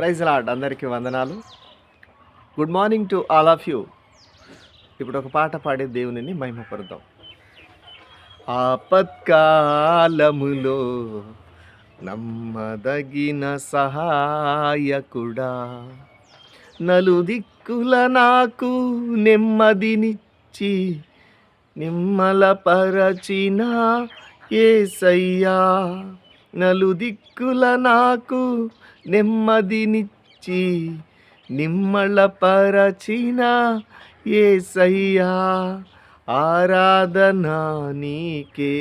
Praise Lord అందరికీ వందనాలు. Good morning to all of you ఇప్పుడు ఒక పాట పాడే దేవునిని మహిమపరుద్దాం. ఆపత్కాలములో నమ్మదగిన సహాయకుడా నలుదిక్కుల నాకు నెమ్మదినిచ్చి నిమ్మలపరచిన ఏసయ్యా. నలుదిక్కుల నాకు నెమ్మదినిచ్చి నిమ్మలపరచిన ఏసయ్యా ఆరాధన నీకే.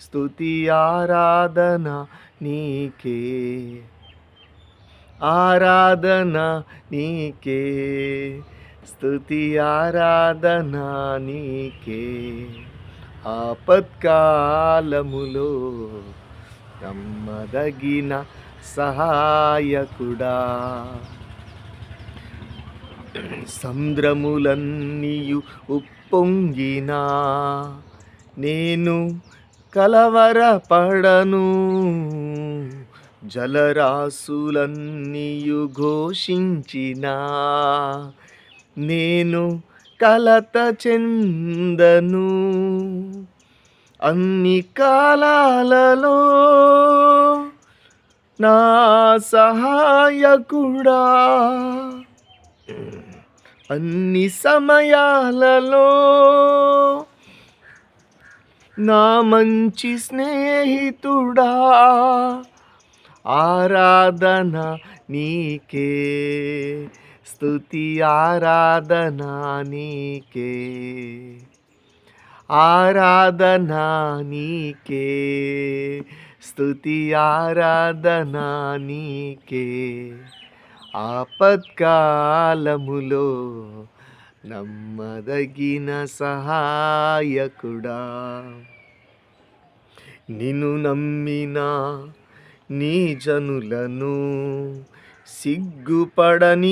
స్థుతి ఆరాధన నీకే. ఆరాధన నీకే. స్థుతి ఆరాధన నీకే. ఆపత్కాలములో నమ్మదగిన సహాయకుడా. సంద్రములన్నీయు ఉప్పొంగినా నేను కలవరపడను. జలరాశులన్నీయు ఘోషించినా నేను కలత చెందను. అన్ని కాలాలలో నా సహాయకుడా. అన్ని సమయాలలో నా మంచి స్నేహితుడా. ఆరాధన నీకే స్తుతి ఆరాధన నీకే. ఆరాధనా నీకే. స్థుతి ఆరాధనా నీకే. ఆపత్కాలములో నమ్మదగిన సహాయకుడా. నిన్ను నమ్మిన నీ జనులను సిగ్గుపడనీయవు.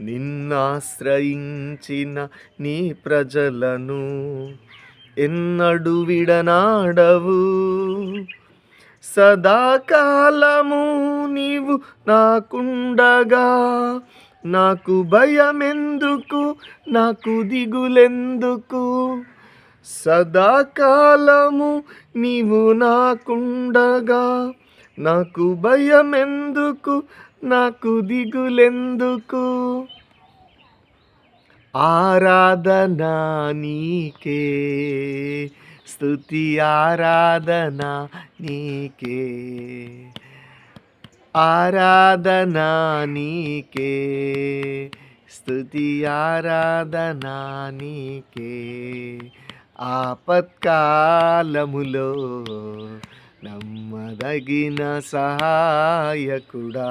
నిన్నాశ్రయించిన నీ ప్రజలను ఎన్నడు విడనాడవు. సదాకాలము నీవు నాకుండగా నాకు భయమెందుకు నాకు దిగులెందుకు? సదాకాలము నీవు నాకుండగా నాకు భయమెందుకు? నాకు దిగులెందుకు? ఆరాధన నీకే స్తుతి ఆరాధన నీకే. ఆరాధన నీకే స్తుతి ఆరాధన నీకే. ఆపత్కాలములో దగిన సహాయకుడా.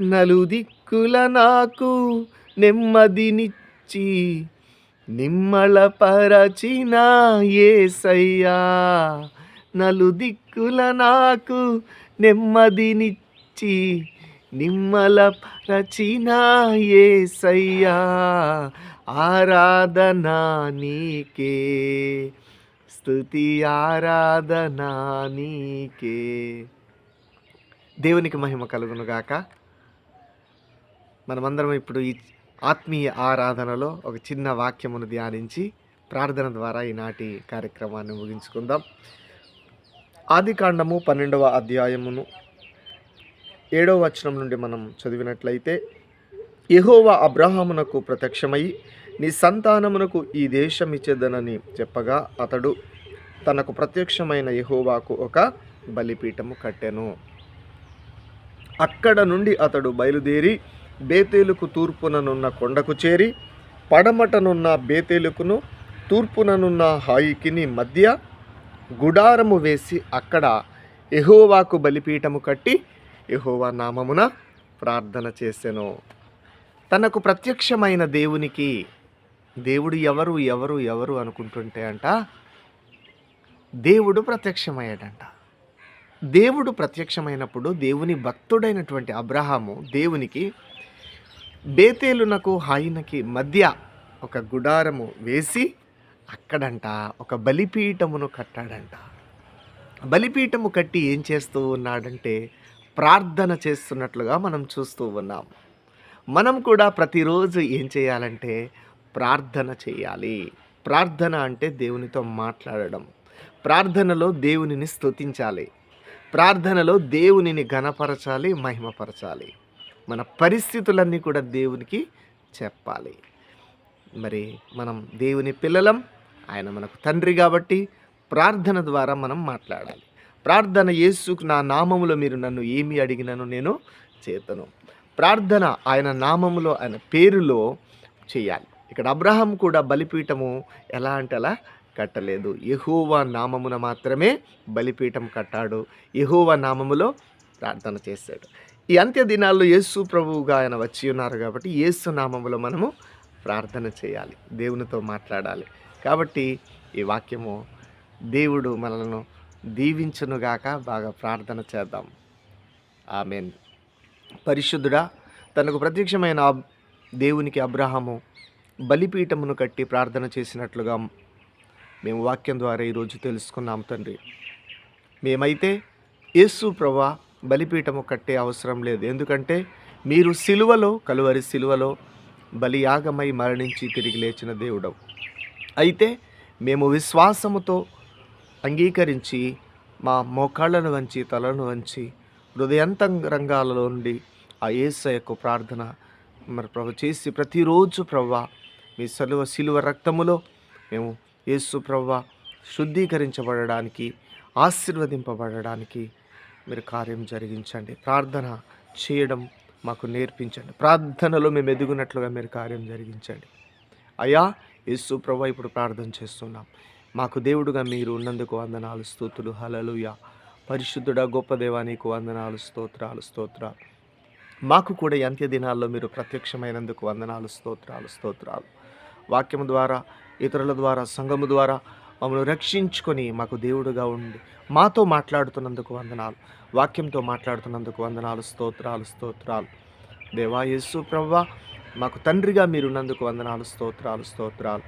నలుదిక్కుల నాకు నెమ్మదినిచ్చి నిమ్మళపరచిన ఏసయ్యా. నలుదిక్కుల నాకు నెమ్మదినిచ్చి నిమ్మలపరచిన ఏసయ్యా. ఆరాధనా నీకే. స్థుతి ఆరాధనా నీకే. దేవునికి మహిమ కలుగునుగాక మనమందరం ఇప్పుడు ఈ ఆత్మీయ ఆరాధనలో ఒక చిన్న వాక్యమును ధ్యానించి ప్రార్థన ద్వారా ఈనాటి కార్యక్రమాన్ని ముగించుకుందాం. ఆది కాండము పన్నెండవ అధ్యాయమును ఏడవ వచనం నుండి మనం చదివినట్లయితే యెహోవా అబ్రహామునకు ప్రత్యక్షమై నీ సంతానమునకు ఈ దేశం ఇచ్చేదనని చెప్పగా అతడు తనకు ప్రత్యక్షమైన యహోవాకు ఒక బలిపీఠము కట్టెను. అక్కడ నుండి అతడు బయలుదేరి బేతేలుకు తూర్పుననున్న కొండకు చేరి పడమటనున్న బేతేలుకును తూర్పుననున్న హాయికిని మధ్య గుడారము వేసి అక్కడ ఎహోవాకు బలిపీఠము కట్టి ఎహోవా నామమున ప్రార్థన చేసెను. తనకు ప్రత్యక్షమైన దేవునికి దేవుడు ఎవరు ఎవరు ఎవరు అనుకుంటుంటే అంట దేవుడు ప్రత్యక్షమయ్యాడంట. దేవుడు ప్రత్యక్షమైనప్పుడు దేవుని భక్తుడైనటువంటి అబ్రహాము దేవునికి బేతేలునకు హాయినకి మధ్య ఒక గుడారము వేసి అక్కడంట ఒక బలిపీఠమును కట్టాడంట. బలిపీఠము కట్టి ఏం చేస్తూ ఉన్నాడంటే ప్రార్థన చేస్తున్నట్లుగా మనం చూస్తూ ఉన్నాం. మనం కూడా ప్రతిరోజు ఏం చేయాలంటే ప్రార్థన చేయాలి. ప్రార్థన అంటే దేవునితో మాట్లాడడం. ప్రార్థనలో దేవునిని స్తుతించాలి. ప్రార్థనలో దేవునిని ఘనపరచాలి మహిమపరచాలి. మన పరిస్థితులన్నీ కూడా దేవునికి చెప్పాలి. మరి మనం దేవుని పిల్లలం ఆయన మనకు తండ్రి కాబట్టి ప్రార్థన ద్వారా మనం మాట్లాడాలి. ప్రార్థన యేసుకు నా నామములో మీరు నన్ను ఏమి అడిగినను నేను చేతను. ప్రార్థన ఆయన నామములో ఆయన పేరులో చేయాలి. ఇక్కడ అబ్రహం కూడా బలిపీఠము ఎలా అంటే అలా కట్టలేదు. యహోవా నామమున మాత్రమే బలిపీఠం కట్టాడు. యహోవా నామములో ప్రార్థన చేశాడు. ఈ అంత్య దినాల్లో యేసు ప్రభువుగా ఆయన వచ్చి ఉన్నారు కాబట్టి యేసు నామములో మనము ప్రార్థన చేయాలి. దేవునితో మాట్లాడాలి. కాబట్టి ఈ వాక్యము దేవుడు మనలను దీవించునుగాక బాగా ప్రార్థన చేద్దాం. ఆమెన్. పరిశుద్ధుడా తనకు ప్రత్యక్షమైన దేవునికి అబ్రహాము బలిపీఠమును కట్టి ప్రార్థన చేసినట్లుగా మేము వాక్యం ద్వారా ఈరోజు తెలుసుకున్నాం తండ్రి. మేమైతే యేసు ప్రభా బలిపీఠము కట్టే అవసరం లేదు. ఎందుకంటే మీరు సిలువలో కలువరి సిలువలో బలియాగమై మరణించి తిరిగి లేచిన దేవుడవు. అయితే మేము విశ్వాసముతో అంగీకరించి మా మోకాళ్ళను వంచి తలను వంచి హృదయంతరంగాలలో నుండి ఆ ఏసయకు ప్రార్థన మరి ప్రభు చేసి ప్రతిరోజు ప్రవ్వ మీ సలువ సిలువ రక్తములో మేము యేసు ప్రవ్వ శుద్ధీకరించబడడానికి ఆశీర్వదింపబడడానికి మీరు కార్యం జరిగించండి. ప్రార్థన చేయడం మాకు నేర్పించండి. ప్రార్థనలో మేము ఎదుగునట్లుగా మీరు కార్యం జరిగించండి. అయ్యా యేసు ప్రభు ఇప్పుడు ప్రార్థన చేస్తున్నాం. మాకు దేవుడుగా మీరు ఉన్నందుకు వందనాలు స్తోతులు హలలుయ పరిశుద్ధుడ గొప్ప దేవా నీకు వందనాలు స్తోత్రాలు స్తోత్రాలు. మాకు కూడా అంత్య దినాల్లో మీరు ప్రత్యక్షమైనందుకు వందనాలు స్తోత్రాలు స్తోత్రాలు. వాక్యం ద్వారా ఇతరుల ద్వారా సంఘము ద్వారా మమ్మల్ని రక్షించుకొని మాకు దేవుడుగా ఉండి మాతో మాట్లాడుతున్నందుకు వందనాలు. వాక్యంతో మాట్లాడుతున్నందుకు వందనాలు స్తోత్రాలు స్తోత్రాలు. దేవా యేసు ప్రవ్వా మాకు తండ్రిగా మీరున్నందుకు వందనాలు స్తోత్రాలు స్తోత్రాలు.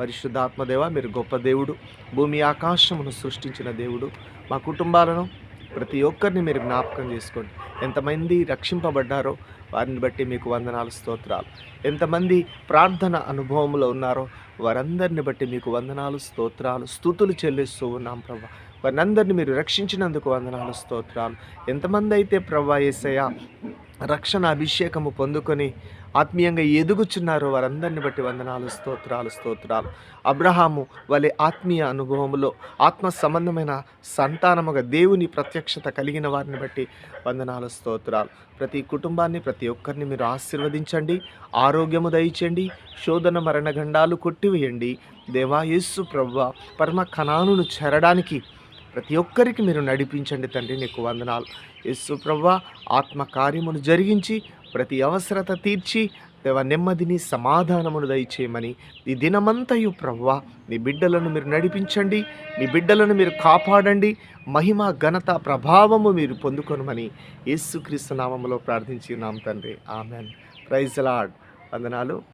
పరిశుద్ధాత్మదేవ మీరు గొప్ప దేవుడు భూమి ఆకాశమును సృష్టించిన దేవుడు మా కుటుంబాలను ప్రతి ఒక్కరిని మీరు జ్ఞాపకం చేసుకోండి. ఎంతమంది రక్షింపబడ్డారో వారిని బట్టి మీకు వందనాలు స్తోత్రాలు. ఎంతమంది ప్రార్థన అనుభవంలో ఉన్నారో వారందరిని బట్టి మీకు వందనాలు స్తోత్రాలు స్థుతులు చెల్లిస్తూ ఉన్నాం ప్రభా. వారినందరినీ మీరు రక్షించినందుకు వందనాలు స్తోత్రాలు. ఎంతమంది అయితే ప్రభా ఏసయ్య రక్షణ అభిషేకము పొందుకొని ఆత్మీయంగా ఎదుగుచున్నారో వారందరిని బట్టి వందనాలు స్తోత్రాలు స్తోత్రాలు. అబ్రహాము వలె ఆత్మీయ అనుభవములో ఆత్మ సంబంధమైన సంతానముగా దేవుని ప్రత్యక్షత కలిగిన వారిని బట్టి వందనాలు స్తోత్రాలు. ప్రతి కుటుంబాన్ని ప్రతి ఒక్కరిని మీరు ఆశీర్వదించండి ఆరోగ్యము దయచండి శోధన మరణగండాలు కొట్టివేయండి. దేవాయేస్సు ప్రభు పరమ కణానును చేరడానికి ప్రతి ఒక్కరికి మీరు నడిపించండి తండ్రి నీకు వందనాలు. యేసు ప్రవ్వ ఆత్మ కార్యమును జరిగించి ప్రతి అవసరత తీర్చి దేవ నెమ్మదిని సమాధానమును దయచేయమని ఈ దినమంతయు ప్రవ్వ మీ బిడ్డలను మీరు నడిపించండి మీ బిడ్డలను మీరు కాపాడండి మహిమ ఘనత ప్రభావము మీరు పొందుకొనమని యేసుక్రీస్తు నామములో ప్రార్థించి ఉన్నాం తండ్రి. ఆమెన్. ప్రైజ్ లాడ్ వందనాలు.